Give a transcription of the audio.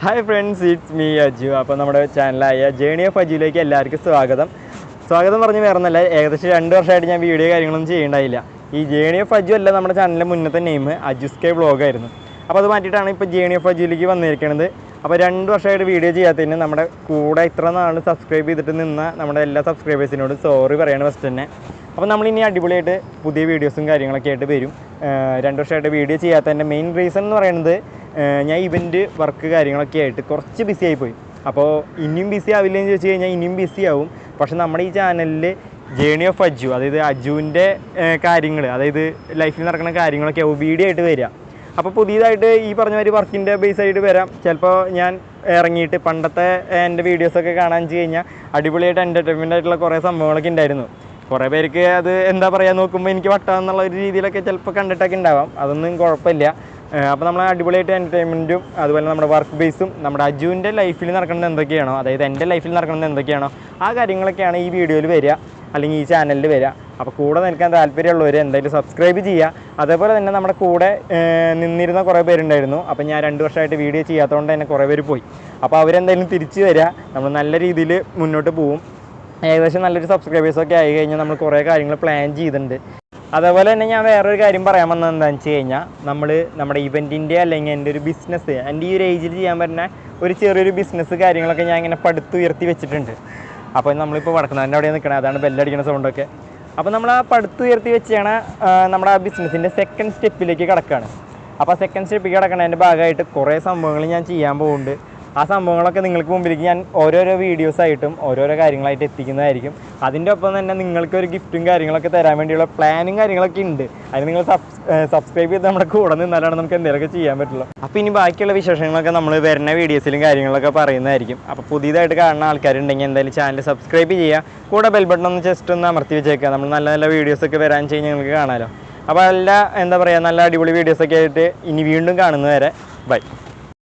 Hi friends it's me Aju അപ്പോൾ നമ്മുടെ ചാനലായ journey of അജുവിലേക്ക് എല്ലാവർക്കും സ്വാഗതം. സ്വാഗതം പറഞ്ഞ് വേറെ ഒന്നല്ല ഏകദേശം രണ്ട് വർഷമായിട്ട് ഞാൻ വീഡിയോ കാര്യങ്ങളൊന്നും ചെയ്യേണ്ടായില്ല. ഈ ജേണി ഓഫ് അജു അല്ല നമ്മുടെ ചാനലിന്റെ മുന്നത്തെ നെയിം അജുസ് കെ ആയിരുന്നു. അപ്പോൾ അത് മാറ്റിയിട്ടാണ് ഇപ്പോൾ ജേണി ഓഫ് അജുവിലേക്ക് വന്നിരിക്കുന്നത് അപ്പോൾ രണ്ട് വർഷമായിട്ട് വീഡിയോ ചെയ്യാത്തതിന് നമ്മുടെ കൂടെ ഇത്ര നാൾ സബ്സ്ക്രൈബ് ചെയ്തിട്ട് നിന്ന നമ്മുടെ എല്ലാ സബ്സ്ക്രൈബേഴ്സിനോട് സോറി പറയാണ് ഫസ്റ്റ് തന്നെ. അപ്പോൾ നമ്മളിനി അടിപൊളിയായിട്ട് പുതിയ വീഡിയോസും കാര്യങ്ങളൊക്കെ ആയിട്ട് വരും. രണ്ട് വർഷമായിട്ട് വീഡിയോ ചെയ്യാത്തതിന്റെ മെയിൻ റീസൺ എന്ന് പറയുന്നത് ഞാൻ ഇവന്റ് വർക്ക് കാര്യങ്ങളൊക്കെ ആയിട്ട് കുറച്ച് ബിസി ആയിപ്പോയി. അപ്പോൾ ഇനിയും ബിസി ആവില്ല എന്ന് ചോദിച്ചു കഴിഞ്ഞാൽ ഇനിയും ബിസി ആവും. പക്ഷെ നമ്മുടെ ഈ ചാനലിൽ ജേണി ഓഫ് അജു അതായത് അജുവിന്റെ കാര്യങ്ങൾ അതായത് ലൈഫിൽ നടക്കുന്ന കാര്യങ്ങളൊക്കെ വീഡിയോ ആയിട്ട് വരിക. അപ്പോൾ പുതിയതായിട്ട് ഈ പറഞ്ഞ മാതിരി വർക്കിന്റെ ബേസ് ആയിട്ട് വരാം. ചിലപ്പോൾ ഞാൻ ഇറങ്ങിയിട്ട് പണ്ടത്തെ എന്റെ വീഡിയോസൊക്കെ കാണാൻ വെച്ച് കഴിഞ്ഞാൽ അടിപൊളിയായിട്ട് എന്റർടൈൻമെന്റ് ആയിട്ടുള്ള കുറേ സംഭവങ്ങളൊക്കെ ഉണ്ടായിരുന്നു കുറേ പേർക്ക് അത് എന്താ പറയുക നോക്കുമ്പോൾ എനിക്ക് വട്ടാന്നുള്ള ഒരു രീതിയിലൊക്കെ ചിലപ്പോൾ കണ്ടിട്ടൊക്കെ ഉണ്ടാവാം അതൊന്നും കുഴപ്പമില്ല. അപ്പോൾ നമ്മൾ അടിപൊളിയായിട്ട് എന്റർടൈൻമെന്റും അതുപോലെ നമ്മുടെ വർക്ക് ബേസും നമ്മുടെ അജുവിന്റെ ലൈഫിൽ നടക്കുന്നത് എന്തൊക്കെയാണോ? അതായത് എന്റെ ലൈഫിൽ നടക്കുന്നത് എന്തൊക്കെയാണോ? ആ കാര്യങ്ങളൊക്കെയാണ് ഈ വീഡിയോയിൽ വരിക അല്ലെങ്കിൽ ഈ ചാനലിൽ വരിക. അപ്പോൾ കൂടെ നിൽക്കാൻ താല്പര്യമുള്ളവർ എന്തായാലും സബ്സ്ക്രൈബ് ചെയ്യുക. അതേപോലെ തന്നെ നമ്മുടെ കൂടെ നിന്നിരുന്ന കുറേ പേരുണ്ടായിരുന്നു. അപ്പോൾ ഞാൻ രണ്ട് വർഷമായിട്ട് വീഡിയോ ചെയ്യാത്തതുകൊണ്ട് തന്നെ കുറേ പേര് പോയി. അപ്പോൾ അവരെന്തായാലും തിരിച്ച് വരിക. നമ്മൾ നല്ല രീതിയിൽ മുന്നോട്ട് പോവും. ഏകദേശം നല്ലൊരു സബ്സ്ക്രൈബേഴ്സൊക്കെ ആയി കഴിഞ്ഞാൽ നമ്മൾ കുറേ കാര്യങ്ങൾ പ്ലാൻ ചെയ്തിട്ടുണ്ട്. അതേപോലെ തന്നെ ഞാൻ വേറൊരു കാര്യം പറയാൻ വന്നത് എന്താണെന്ന് വെച്ച് കഴിഞ്ഞാൽ നമ്മൾ നമ്മുടെ ഇവന്റിന്റെ അല്ലെങ്കിൽ എന്റെ ഒരു ബിസിനസ് എന്റെ ഈ ഒരു ഏജിൽ ചെയ്യാൻ പറ്റുന്ന ഒരു ചെറിയൊരു ബിസിനസ് കാര്യങ്ങളൊക്കെ ഞാൻ ഇങ്ങനെ പടുത്തുയർത്തി വെച്ചിട്ടുണ്ട്. അപ്പോൾ നമ്മളിപ്പോൾ വടക്കുന്നാന്റെ അവിടെ നിൽക്കണം അതാണ് ബെല്ലടിക്കുന്ന സൗണ്ടൊക്കെ അപ്പോൾ നമ്മൾ ആ പടുത്തുയർത്തി വെച്ചാണ് നമ്മുടെ ആ ബിസിനസ്സിന്റെ സെക്കൻഡ് സ്റ്റെപ്പിലേക്ക് കിടക്കുകയാണ് അപ്പോൾ സെക്കൻഡ് സ്റ്റെപ്പിലേക്ക് കിടക്കണതിന്റെ ഭാഗമായിട്ട് കുറേ സംഭവങ്ങൾ ഞാൻ ചെയ്യാൻ പോകുന്നുണ്ട് ആ സംഭവങ്ങളൊക്കെ നിങ്ങൾക്ക് മുമ്പിലേക്ക് ഞാൻ ഓരോരോ വീഡിയോസ് ആയിട്ടും ഓരോരോ കാര്യങ്ങളായിട്ട് എത്തിക്കുന്നതായിരിക്കും. അതിന്റെ ഒപ്പം തന്നെ നിങ്ങൾക്ക് ഒരു ഗിഫ്റ്റും കാര്യങ്ങളൊക്കെ തരാൻ വേണ്ടിയുള്ള പ്ലാനും കാര്യങ്ങളൊക്കെ ഉണ്ട്. അതിന് നിങ്ങൾ സബ്സ്ക്രൈബ് ചെയ്ത് നമ്മുടെ കൂടെ നിന്നാലാണ് നമുക്ക് എന്തെങ്കിലുമൊക്കെ ചെയ്യാൻ പറ്റുള്ളൂ. അപ്പോൾ ഇനി ബാക്കിയുള്ള വിശേഷങ്ങളൊക്കെ നമ്മൾ വരുന്ന വീഡിയോസിലും കാര്യങ്ങളൊക്കെ പറയുന്നതായിരിക്കും. അപ്പോൾ പുതിയതായിട്ട് കാണുന്ന ആൾക്കാരുണ്ടെങ്കിൽ എന്തായാലും ചാനൽ സബ്സ്ക്രൈബ് ചെയ്യുക. കൂടെ ബെൽ ബട്ടൺ ഒന്ന് ജസ്റ്റ് ഒന്ന് അമർത്തി വെച്ചേക്കുക. നമ്മൾ നല്ല നല്ല വീഡിയോസൊക്കെ വരാൻ ചെയ്യാൻ നിങ്ങൾക്ക് കാണാമല്ലോ അപ്പോൾ എല്ലാ എന്താ പറയുക നല്ല അടിപൊളി വീഡിയോസൊക്കെ ആയിട്ട് ഇനി വീണ്ടും കാണുന്നവരെ ബൈ